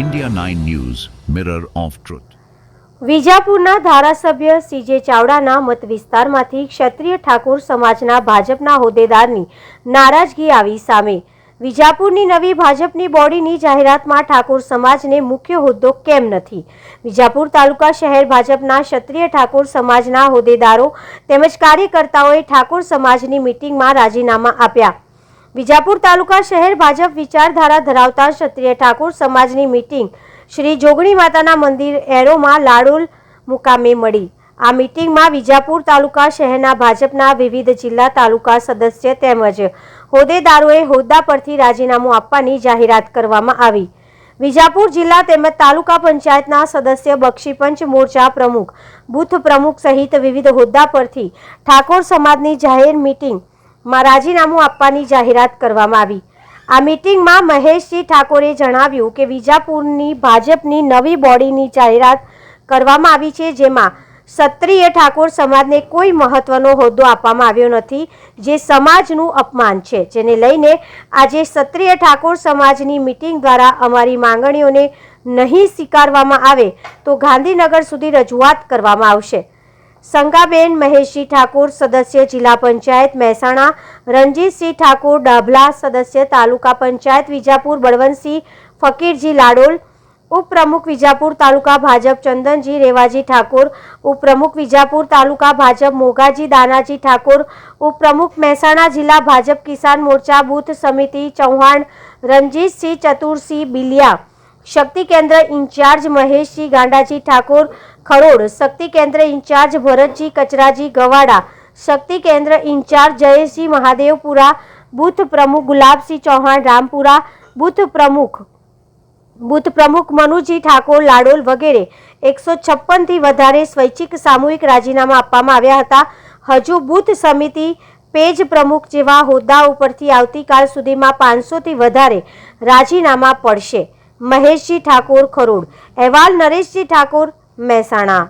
India 9 news mirror of truth વિજાપુરના ધારાસભ્ય CJ ચાવડાના મત વિસ્તારમાંથી ક્ષત્રિય ઠાકોર સમાજના ભાજપના હોદ્દેદારની નારાજગી આવી સામે. વિજાપુરની નવી ભાજપની બોડીની જાહેરાતમાં ઠાકોર સમાજને મુખ્ય હોદ્દો કેમ નથી? વિજાપુર તાલુકા શહેર ભાજપના ક્ષત્રિય ઠાકોર સમાજના હોદ્દેદારો તેમજ કાર્યકર્તાઓએ ઠાકોર સમાજની મિટિંગમાં રાજીનામા આપ્યા. વિજાપુર તાલુકા શહેર ભાજપ વિચારધારા ધરાવતા ક્ષત્રિય ઠાકોર સમાજની મિટિંગ શ્રી જોગણી માતાના મંદિર એરોમાં લાડુલ મુકામે મળી. આ મિટિંગમાં વિજાપુર તાલુકા શહેરના ભાજપના વિવિધ જિલ્લા તાલુકા સદસ્ય તેમજ હોદ્દેદારોએ હોદ્દા પરથી રાજીનામું આપવાની જાહેરાત કરવામાં આવી. વિજાપુર જિલ્લા તેમજ તાલુકા પંચાયતના સદસ્ય બક્ષીપંચ મોરચા પ્રમુખ, બુથ પ્રમુખ સહિત વિવિધ હોદ્દા પરથી ઠાકોર સમાજની જાહેર મિટિંગ માં રાજીનામું આપવાની જાહેરાત કરવામાં આવી. આ મિટિંગમાં મહેશજી ઠાકોરે જણાવ્યું કે વિજાપુરની ભાજપની નવી બોડીની જાહેરાત કરવામાં આવી છે, જેમાં ક્ષત્રિય ઠાકોર સમાજને કોઈ મહત્વનો હોદ્દો આપવામાં આવ્યો નથી, જે સમાજનું અપમાન છે. જેને લઈને આજે ક્ષત્રિય ઠાકોર સમાજની મિટિંગ દ્વારા અમારી માંગણીઓને નહીં સ્વીકારવામાં આવે, તો ગાંધીનગર સુધી રજૂઆત કરવામાં આવશે. સંગાબેન મહેશજી ઠાકોર સદસ્ય જિલ્લા પંચાયત મહેસાણા, રણજીતસિંહ ઠાકોર ડાભલા સદસ્ય તાલુકા પંચાયત વિજાપુર બળવંતસિંહ, ફકીરજી લાડોલ, ઉપપ્રમુખ વિજાપુર તાલુકા ભાજપ ચંદનજી રેવાજી ઠાકોર, ઉપપ્રમુખ વિજાપુર તાલુકા ભાજપ મોગાજી દાનાજી ઠાકોર, ઉપપ્રમુખ મહેસાણા જિલ્લા ભાજપ કિસાન મોરચા બૂથ સમિતિ ચૌહાણ, રણજીતસિંહ ચતુરસિંહ બિલિયા શક્તિ કેન્દ્ર ઇન્ચાર્જ મહેશજી ગાંડાજી ઠાકોર ખરોડ, શક્તિ કેન્દ્ર ઇન્ચાર્જ ભરતજી કચરાજી ગવાડા, શક્તિ કેન્દ્ર ઇન્ચાર્જ જયેશજી મહાદેવપુરા, બુથ પ્રમુખ ગુલાબસિંહ ચૌહાણ રામપુરા, બુથ પ્રમુખ બુથ પ્રમુખ મનુજી ઠાકોર લાડોલ વગેરે એકસો છપ્પનથી વધારે સ્વૈચ્છિક સામૂહિક રાજીનામા આપવામાં આવ્યા હતા. હજુ બુથ સમિતિ પેજ પ્રમુખ જેવા હોદ્દા ઉપરથી આવતીકાલ સુધીમાં પાંચસોથી વધારે રાજીનામા પડશે. મહેશજી ઠાકોર ખરોડ. અહેવાલ નરેશજી ઠાકોર મહેસાણા.